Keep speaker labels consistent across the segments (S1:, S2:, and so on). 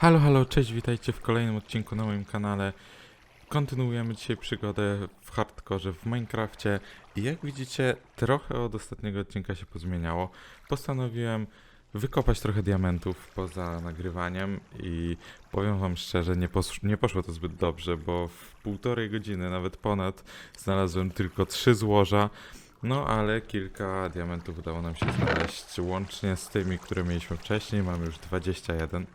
S1: Halo, halo, cześć, witajcie w kolejnym odcinku na moim kanale. Kontynuujemy dzisiaj przygodę w hardkorze w Minecrafcie i jak widzicie, trochę od ostatniego odcinka się pozmieniało. Postanowiłem wykopać trochę diamentów poza nagrywaniem i powiem wam szczerze, nie, pos- nie poszło to zbyt dobrze, bo w półtorej godziny, nawet ponad, znalazłem tylko trzy złoża. No, ale kilka diamentów udało nam się znaleźć, łącznie z tymi, które mieliśmy wcześniej, mamy już 21.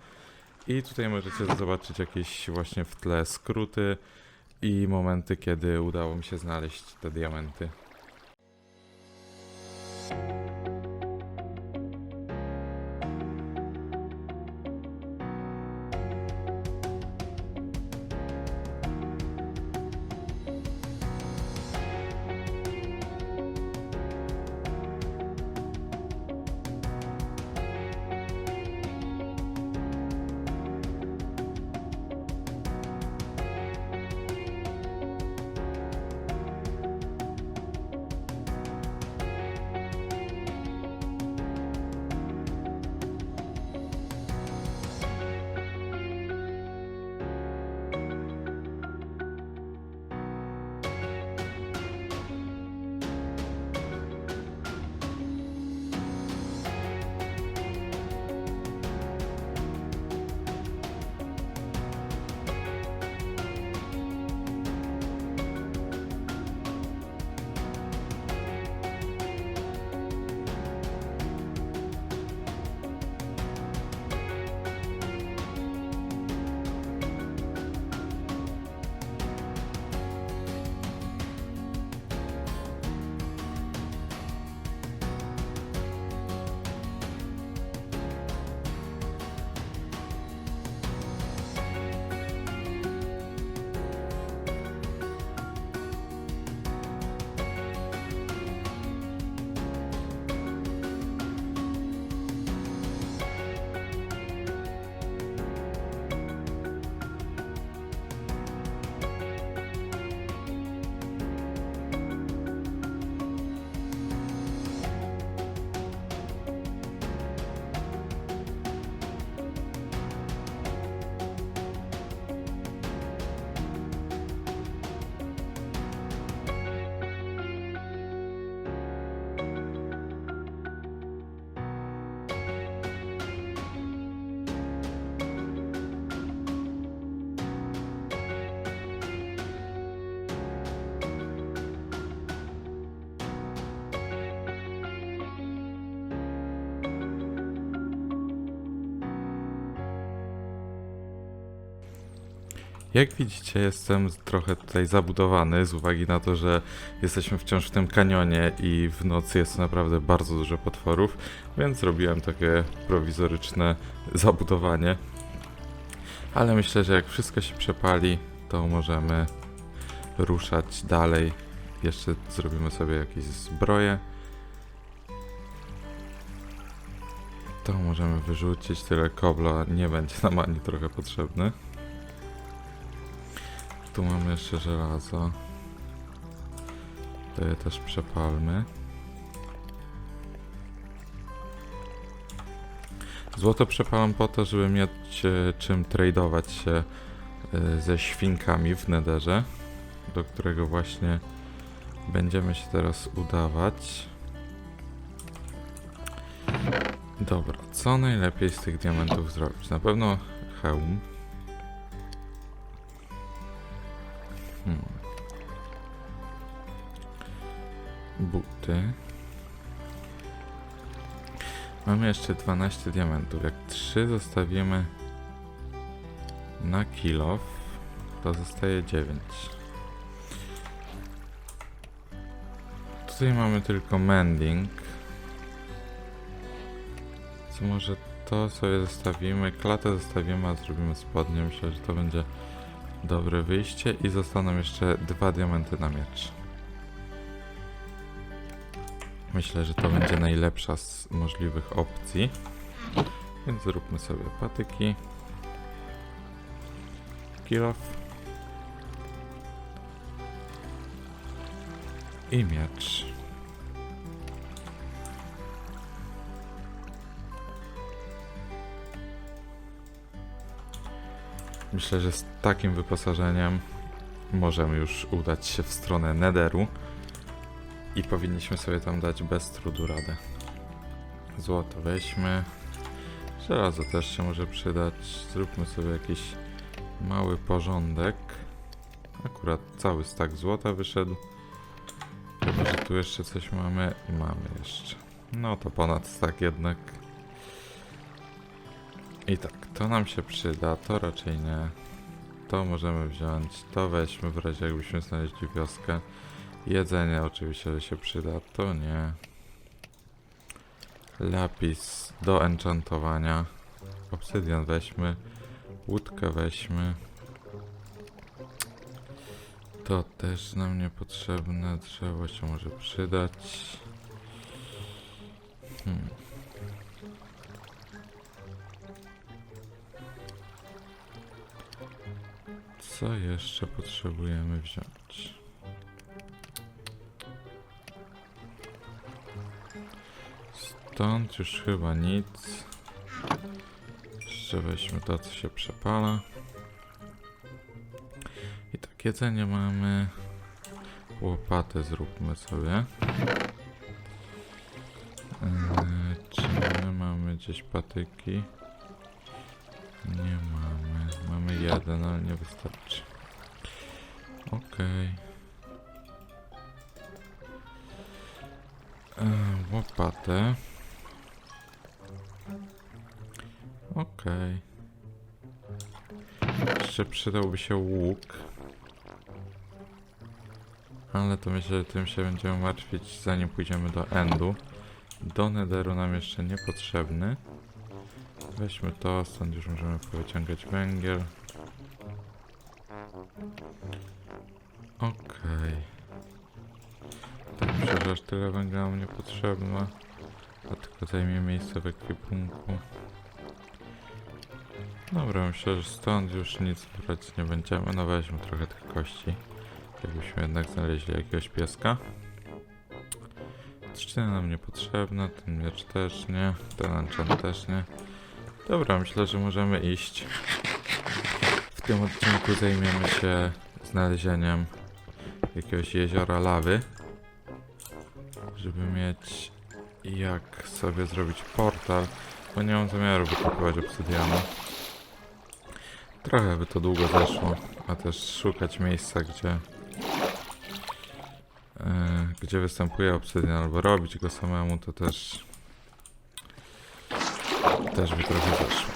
S1: I tutaj możecie zobaczyć jakieś właśnie w tle skróty i momenty, kiedy udało mi się znaleźć te diamenty. Jak widzicie, jestem trochę tutaj zabudowany z uwagi na to, że jesteśmy wciąż w tym kanionie i w nocy jest naprawdę bardzo dużo potworów, więc zrobiłem takie prowizoryczne zabudowanie. Ale myślę, że jak wszystko się przepali, to możemy ruszać dalej. Jeszcze zrobimy sobie jakieś zbroje. To możemy wyrzucić, tyle kobla nie będzie nam ani trochę potrzebny. Tu mamy jeszcze żelazo. To je też przepalmy. Złoto przepalam po to, żeby mieć e, czym tradować się e, ze świnkami w nederze, do którego właśnie będziemy się teraz udawać. Dobra, co najlepiej z tych diamentów zrobić? Na pewno hełm. Hmm. Buty. Mamy jeszcze 12 diamentów. Jak 3 zostawimy na kilof, to zostaje 9. Tutaj mamy tylko mending. Co może to sobie zostawimy, klatę zostawimy, a zrobimy spodnie. Myślę, że to będzie dobre wyjście i zostaną jeszcze dwa diamenty na miecz. Myślę, że to będzie najlepsza z możliwych opcji. Więc zróbmy sobie patyki. Kill off. I miecz. Myślę, że z takim wyposażeniem możemy już udać się w stronę Netheru i powinniśmy sobie tam dać bez trudu radę. Złoto weźmy. Żelazo też się może przydać. Zróbmy sobie jakiś mały porządek. Akurat cały stak złota wyszedł. Chyba, że tu jeszcze coś mamy. Mamy jeszcze. No to ponad stak jednak. I tak, to nam się przyda, to raczej nie. To możemy wziąć, to weźmy w razie jakbyśmy znaleźli wioskę. Jedzenie oczywiście, się przyda, to nie. Lapis do enchantowania. Obsydian weźmy. Łódkę weźmy. To też nam niepotrzebne. Drzewo się może przydać. Hmm. Co jeszcze potrzebujemy wziąć? Stąd już chyba nic. Jeszcze weźmy to, co się przepala. I tak, jedzenie mamy. Łopatę zróbmy sobie. Eee, czy my mamy gdzieś patyki? Nie mamy. Mamy jeden, ale nie wystarczy. Okej. Eee, Łopatę. Okej. Jeszcze przydałby się łuk. Ale to myślę, że tym się będziemy martwić zanim pójdziemy do Endu. Do Netheru nam jeszcze niepotrzebny. Weźmy to, stąd już możemy wyciągać węgiel. Okej. Tak myślę, że aż tyle węgla nam nie potrzebne. A tylko zajmie miejsce w ekwipunku. Dobra, myślę, że stąd już nic brać nie będziemy. No weźmy trochę tych kości. Jakbyśmy jednak znaleźli jakiegoś pieska. Trzcina nam niepotrzebna, ten miecz też nie, ten enchant też nie. Dobra, myślę, że możemy iść. W tym odcinku zajmiemy się znalezieniem jakiegoś jeziora lawy, żeby mieć jak sobie zrobić portal, bo nie mam zamiaru wykupywać obsydianu. Trochę by to długo zeszło, a też szukać miejsca, gdzie e, gdzie występuje obsydian, albo robić go samemu, to też też trochę zeszło.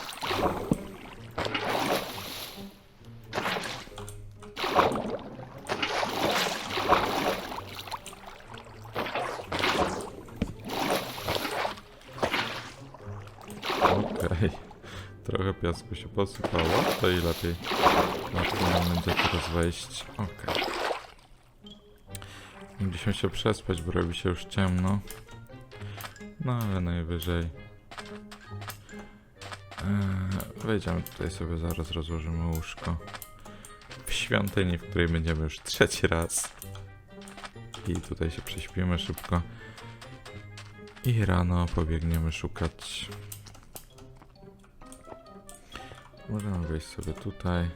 S1: Okej. Trochę piasku się posypało, to i lepiej. Łatwiej nam będzie teraz wejść. Okej. Mogliśmy się przespać, bo robi się już ciemno. No ale najwyżej. Eee, wejdziemy tutaj sobie zaraz, rozłożymy łóżko. W świątyni, w której będziemy już trzeci raz. I tutaj się prześpimy szybko. I rano pobiegniemy szukać. Możemy wejść sobie tutaj.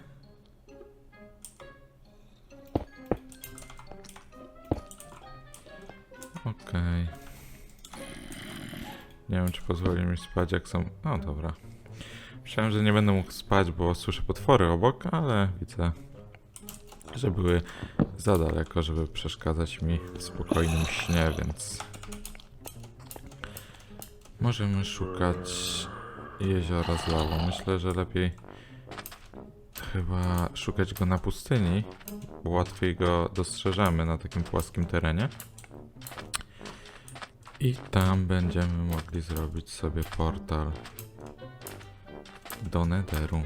S1: Okej. Nie wiem, czy pozwoli mi spać, jak są... O, dobra. Myślałem, że nie będę mógł spać, bo słyszę potwory obok, ale widzę, że były za daleko, żeby przeszkadzać mi w spokojnym śnie, więc... Możemy szukać jeziora z lawą. Myślę, że lepiej chyba szukać go na pustyni, bo łatwiej go dostrzeżemy na takim płaskim terenie. I tam będziemy mogli zrobić sobie portal do Netheru.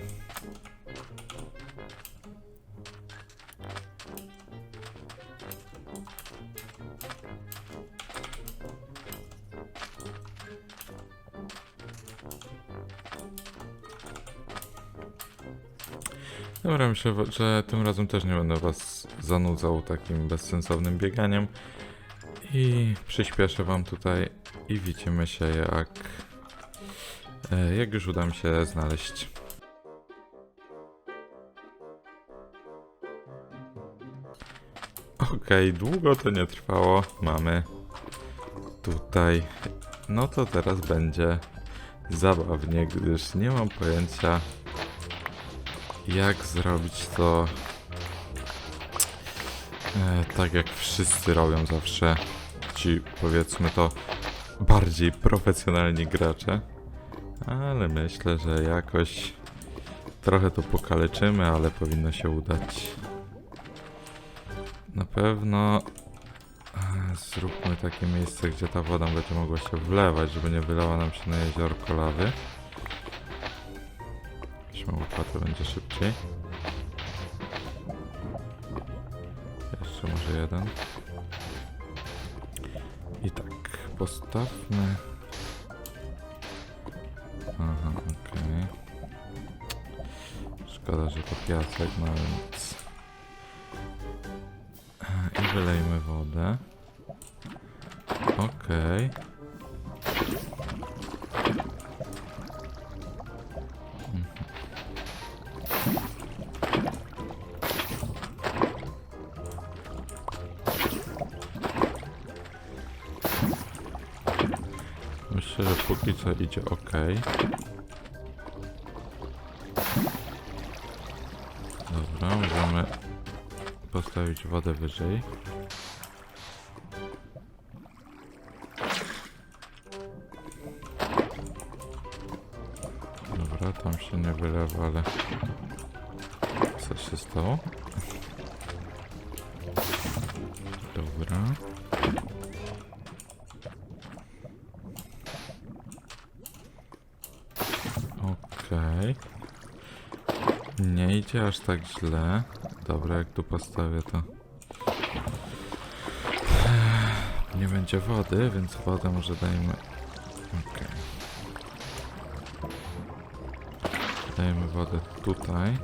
S1: Dobra, myślę, że tym razem też nie będę was zanudzał takim bezsensownym bieganiem. I przyspieszę wam tutaj i widzimy się jak, E, jak już uda mi się znaleźć. Okej, okay, długo to nie trwało. Mamy tutaj. No to teraz będzie zabawnie, gdyż nie mam pojęcia jak zrobić to e, tak jak wszyscy robią zawsze ci powiedzmy to bardziej profesjonalni gracze. Ale myślę, że jakoś trochę to pokaleczymy, ale powinno się udać. Na pewno e, zróbmy takie miejsce, gdzie ta woda będzie mogła się wlewać, żeby nie wylała nam się na jeziorko lawy. Weźmy łopatę, będzie szybciej. Jeszcze może jeden. I tak, postawmy. To piasek, no więc... I wylejmy wodę. Okej. Mhm. Myślę, że póki co idzie ok. Postawić wodę wyżej. Dobra, tam się nie wylewa, ale co się stało? Dobra. Okej. Nie idzie aż tak źle. Dobra, jak tu postawię to. Nie będzie wody, więc wodę może dajmy. Okej. Dajemy wodę tutaj.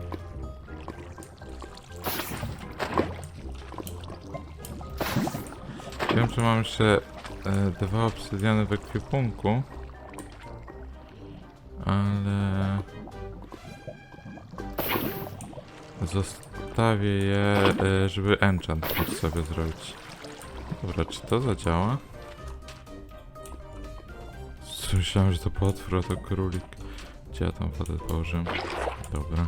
S1: Wiem, że mam jeszcze e, dwa obsydiany w ekwipunku. Ale... Zostawię je, e, żeby enchant sobie zrobić. Dobra, czy to zadziała? Słyszałem, że to potwór, a to królik. Gdzie ja tą wodę położyłem? Dobra.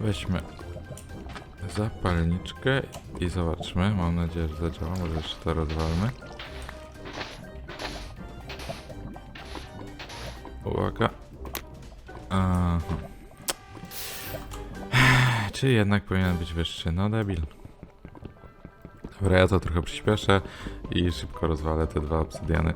S1: Weźmy zapalniczkę i zobaczmy. Mam nadzieję, że zadziała. Może jeszcze to rozwalmy. Uwaga. Aha. Czy jednak powinien być wyższy? No debil. Dobra, ja to trochę przyspieszę i szybko rozwalę te dwa obsydiany.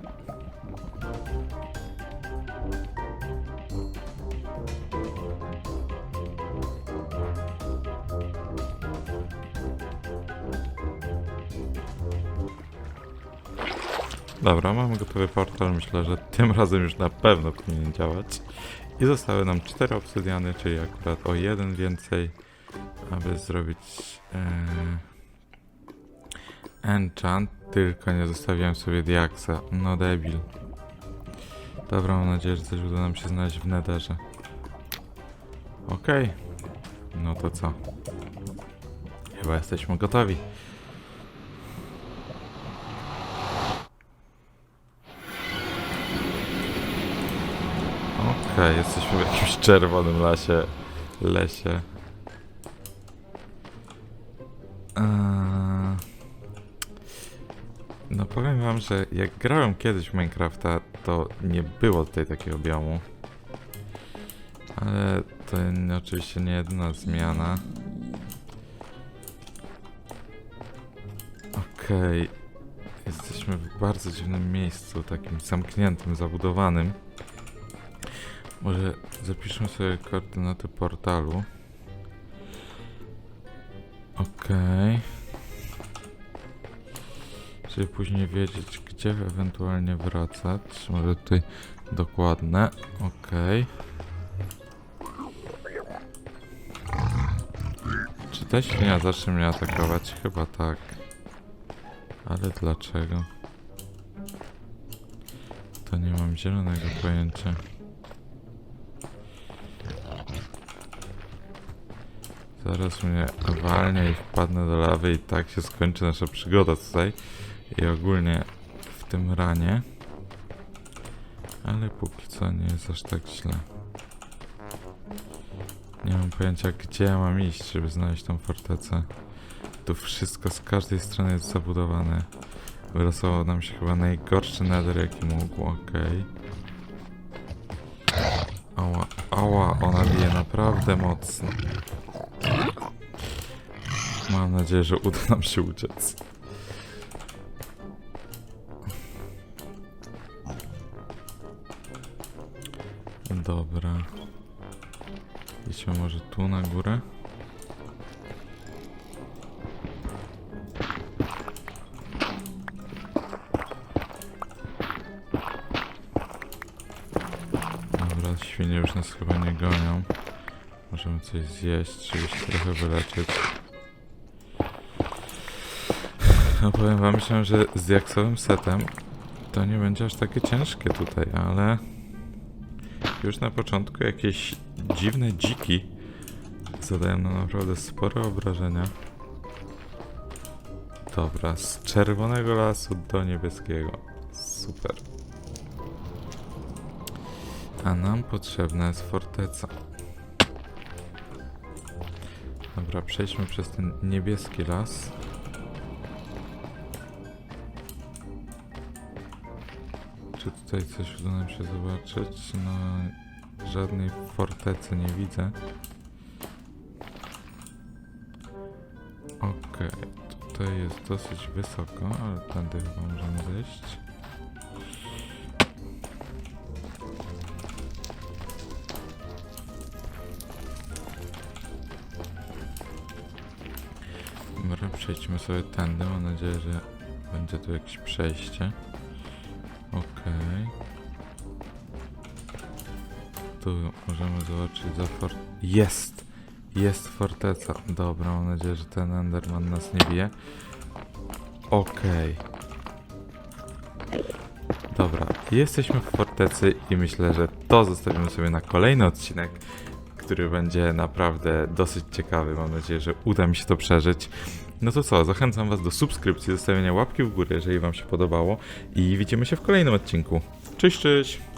S1: Dobra, mamy gotowy portal. Myślę, że tym razem już na pewno powinien działać. I zostały nam cztery obsydiany, czyli akurat o jeden więcej, aby zrobić e, enchant. Tylko nie zostawiłem sobie diaksa. No debil. Dobra, mam nadzieję, że coś uda nam się znaleźć w netherze. Okej. No to co? Chyba jesteśmy gotowi. Okej, jesteśmy w jakimś czerwonym lasie. Lesie. No powiem wam, że jak grałem kiedyś w Minecrafta, to nie było tutaj takiego biomu. Ale to oczywiście nie jedyna zmiana. Okej. Jesteśmy w bardzo dziwnym miejscu, takim zamkniętym, zabudowanym. Może zapiszmy sobie koordynaty portalu. Okej. Żeby później wiedzieć, gdzie ewentualnie wracać. Może tutaj dokładne. Okej. Czy ta świnia zacznie mnie atakować? Chyba tak. Ale dlaczego? To nie mam zielonego pojęcia. Zaraz mnie walnie i wpadnę do lawy i tak się skończy nasza przygoda tutaj. I ogólnie w tym ranie. Ale póki co nie jest aż tak źle. Nie mam pojęcia gdzie ja mam iść, żeby znaleźć tą fortecę. Tu wszystko z każdej strony jest zabudowane. Wylosował nam się chyba najgorszy nether jaki mógł, okej. Ała, ała, ona bije naprawdę mocno. Mam nadzieję, że uda nam się uciec. Dobra. Idźmy może tu na górę. Dobra, świnie już nas chyba nie gonią. Możemy coś zjeść, żeby się trochę wyleczyć. No powiem wam, myślałem, że z jaksowym setem to nie będzie aż takie ciężkie tutaj, ale już na początku jakieś dziwne dziki zadają nam naprawdę spore obrażenia. Dobra, z czerwonego lasu do niebieskiego. Super. A nam potrzebna jest forteca. Dobra, przejdźmy przez ten niebieski las. Czy tutaj coś uda nam się zobaczyć? No, żadnej fortecy nie widzę. Okej, tutaj jest dosyć wysoko, ale tędy chyba możemy zejść. Dobra, przejdźmy sobie tędy. Mam nadzieję, że będzie tu jakieś przejście. Tu możemy zobaczyć za fort... Jest! Jest forteca. Dobra, mam nadzieję, że ten Enderman nas nie bije. Okej. Dobra, jesteśmy w fortecy i myślę, że to zostawimy sobie na kolejny odcinek, który będzie naprawdę dosyć ciekawy. Mam nadzieję, że uda mi się to przeżyć. No to co, zachęcam Was do subskrypcji, zostawienia łapki w górę, jeżeli Wam się podobało i widzimy się w kolejnym odcinku. Cześć, cześć!